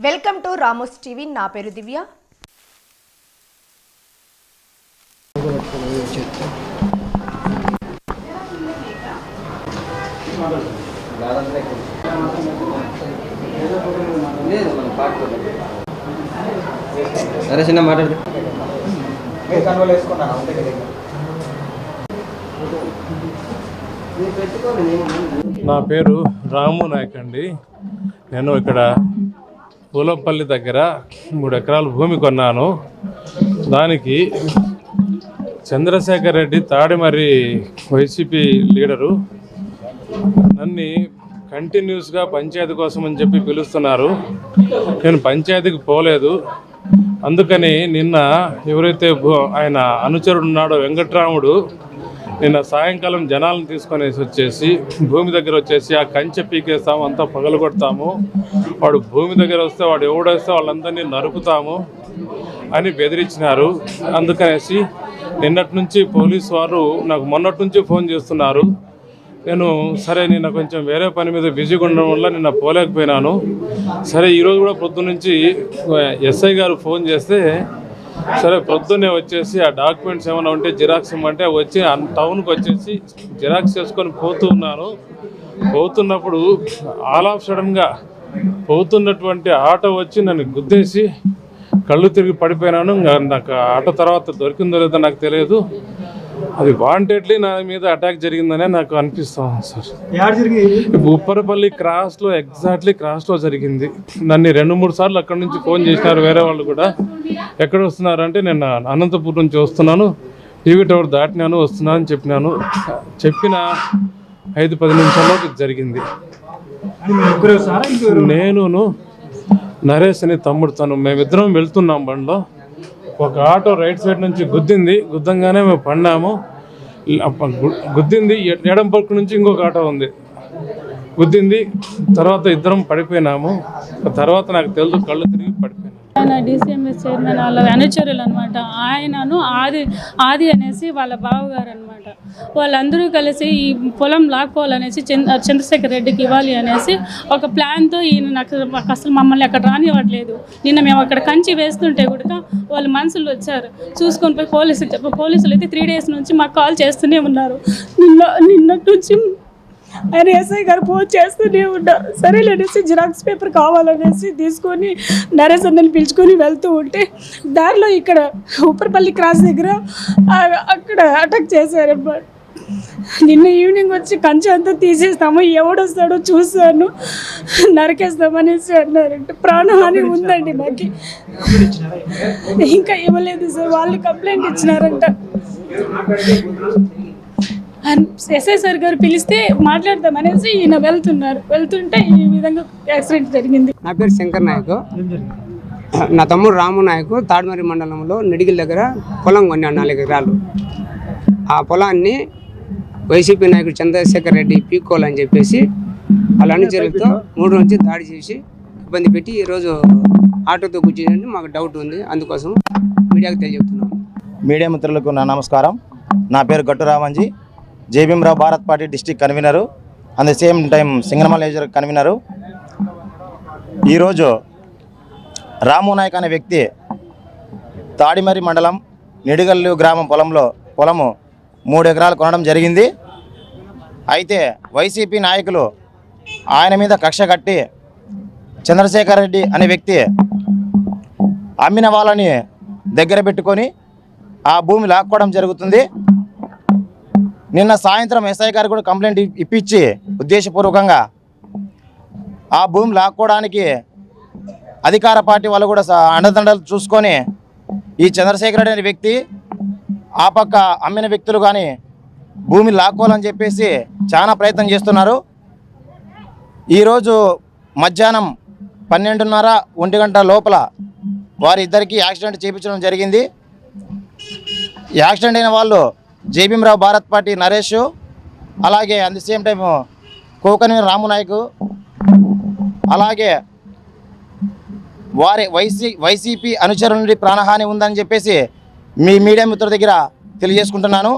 Welcome to Ramos TV. నా పేరు దివ్య. సరే చిన్న మాట్లాడు నా పేరు రాము నాయక్ అండి నేను ఇక్కడ పూలంపల్లి దగ్గర మూడు ఎకరాల భూమి కొన్నాను. దానికి చంద్రశేఖర్ రెడ్డి తాడిమర్రి వైసీపీ లీడరు నన్ను కంటిన్యూస్గా పంచాయతీ కోసం అని చెప్పి పిలుస్తున్నారు. నేను పంచాయతీకి పోలేదు. అందుకని నిన్న ఎవరైతే భూ- ఆయన అనుచరుడు ఉన్నాడో వెంకట్రాముడు నిన్న సాయంకాలం జనాలను తీసుకునేసి వచ్చేసి భూమి దగ్గర వచ్చేసి ఆ కంచె పీకేస్తాము అంతా పగలగొడతాము. వాడు భూమి దగ్గర వస్తే వాడు ఎవడొస్తే వాళ్ళందరినీ నరుకుతాము అని బెదిరించినారు. అందుకనేసి నిన్నటి నుంచి పోలీస్ వారు నాకు మొన్నటి నుంచి ఫోన్ చేస్తున్నారు. నేను సరే నిన్న కొంచెం వేరే పని మీద బిజీగా ఉండడం వల్ల నిన్న పోలేకపోయినాను. సరే ఈరోజు కూడా పొద్దు నుంచి ఎస్ఐ గారు ఫోన్ చేస్తే సరే పొద్దున్నే వచ్చేసి ఆ డాక్యుమెంట్స్ ఏమైనా ఉంటే జిరాక్స్ ఇమ్మంటే వచ్చి టౌన్కి వచ్చేసి జిరాక్స్ చేసుకొని పోతూ ఉన్నాను పోతున్నప్పుడు ఆల్ ఆఫ్ సడన్గా పోతున్నటువంటి ఆటో వచ్చి నన్ను గుద్దేసి కళ్ళు తిరిగి పడిపోయినాను. నాకు ఆట ఆటో తర్వాత దొరికిందో లేదో నాకు తెలియదు. అది వాంటెడ్లీ నా మీద అటాక్ జరిగిందనే నాకు అనిపిస్తుంది సార్. ఉప్పరపల్లి క్రాస్లో ఎగ్జాక్ట్లీ క్రాస్లో జరిగింది. నన్ను రెండు మూడు సార్లు అక్కడి నుంచి ఫోన్ చేసినారు వేరే వాళ్ళు కూడా. ఎక్కడ వస్తున్నారంటే నేను అనంతపురం నుంచి వస్తున్నాను. టీవీ టవర్ దాటినాను వస్తున్నాను అని చెప్పినాను. చెప్పిన ఐదు పది నిమిషాల్లో జరిగింది. నేనును నరేష్ అని తమ్ముడు తను. మేమిద్దరం వెళ్తున్నాం బండిలో. ఒక ఆటో రైట్ సైడ్ నుంచి గుద్దింది. గుద్దంగానే మేము పడినాము. గుద్దింది. ఎడం పక్క నుంచి ఇంకొక ఆటో ఉంది. గుద్దింది. తర్వాత ఇద్దరం పడిపోయినాము. తర్వాత నాకు తెలుసు కళ్ళు తిరిగి పడిపోయినాము ఆయన డిసిఎంఎస్ చైర్మన్ వాళ్ళ అనుచరులు అనమాట ఆయనను ఆది ఆది అనేసి వాళ్ళ బావగారు అనమాట వాళ్ళందరూ కలిసి ఈ పొలం లాక్కోవాలనేసి చంద్ర చంద్రశేఖర్ రెడ్డికి ఇవ్వాలి అనేసి ఒక ప్లాన్తో ఈయన నాకు అసలు మమ్మల్ని అక్కడ రానివ్వట్లేదు. నిన్న మేము అక్కడ కంచి వేస్తుంటే కూడా వాళ్ళు మనుషులు వచ్చారు. చూసుకొని పోయి పోలీసులు పోలీసులు అయితే త్రీ డేస్ నుంచి మాకు కాల్ చేస్తూనే ఉన్నారు. నిన్న నిన్నటి నుంచి ఆయన ఎస్ఐ గారు ఫోన్ చేస్తూనే ఉన్నారు. సరేలే అనేసి జిరాక్స్ పేపర్ కావాలనేసి తీసుకొని నరేష్ అన్నని పిలుచుకొని వెళ్తూ ఉంటే దారిలో ఇక్కడ ఉప్పరపల్లి క్రాస్ దగ్గర అక్కడ అటాక్ చేశారన్నమాట. నిన్న ఈవినింగ్ వచ్చి కంచె అంతా తీసేస్తాము ఎవడొస్తాడో చూస్తాను నరికేస్తామనేసి అన్నారంట. ప్రాణహాని ఉందండి మాకు. ఇంకా ఇవ్వలేదు సార్ వాళ్ళు కంప్లైంట్ ఇచ్చినారంట. ఎస్ఐ సార్ గారు పిలిస్తే మాట్లాడదాం అనేసి ఈయన వెళ్తున్నారు. వెళ్తుంటే ఈ విధంగా యాక్సిడెంట్ జరిగింది. నా పేరు శంకర్ నాయక్. నా తమ్ముడు రాము నాయక్. తాడ్మరి మండలంలో నిడిగిల దగ్గర పొలం కొన్నాడు నాలుగు ఎకరాలు. ఆ పొలాన్ని వైసీపీ నాయకుడు చంద్రశేఖర్ రెడ్డి పీక్కోవాలని చెప్పేసి వాళ్ళ అనుచరులతో మూడు నుంచి దాడి చేసి ఇబ్బంది పెట్టి ఈరోజు ఆటోతో కూర్చుని మాకు డౌట్ ఉంది. అందుకోసం మీడియాకు తెలియజేస్తున్నాం మీడియా మిత్రులకు నా నమస్కారం. నా పేరు Gattu Ramanji. జేబీఎంరావు Bharat party district convenor at the same time Singanamala laser convenor. ఈరోజు రాము నాయక్ అనే వ్యక్తి తాడిమరి మండలం నిడిగల్లు గ్రామం పొలంలో పొలము మూడు ఎకరాలు కొనడం జరిగింది. అయితే వైసీపీ నాయకులు ఆయన మీద కక్ష కట్టి చంద్రశేఖర్ రెడ్డి అనే వ్యక్తి అమ్మిన వాళ్ళని దగ్గర పెట్టుకొని ఆ భూమి లాక్కోవడం జరుగుతుంది. నిన్న సాయంత్రం ఎస్ఐ గారు కూడా కంప్లైంట్ ఇప్పించి ఉద్దేశపూర్వకంగా ఆ భూమి లాక్కోవడానికి అధికార పార్టీ వాళ్ళు కూడా అండదండలు చూసుకొని ఈ చంద్రశేఖర్ అనే వ్యక్తి ఆ పక్క అమ్మిన వ్యక్తులు కానీ భూమి లాక్కోవాలని చెప్పేసి చాలా ప్రయత్నం చేస్తున్నారు. ఈరోజు మధ్యాహ్నం పన్నెండున్నర ఒంటి గంట లోపల వారిద్దరికీ యాక్సిడెంట్ చేయించడం జరిగింది. యాక్సిడెంట్ అయిన వాళ్ళు జేబీఎంరావు భారత్ పార్టీ నరేష్ అలాగే at the same time Kokani Ramunayak అలాగే వారి వైసీ వైసీపీ అనుచరుల నుండి ప్రాణహాని ఉందని చెప్పేసి మీ మీడియా మిత్రుల దగ్గర తెలియజేసుకుంటున్నాను.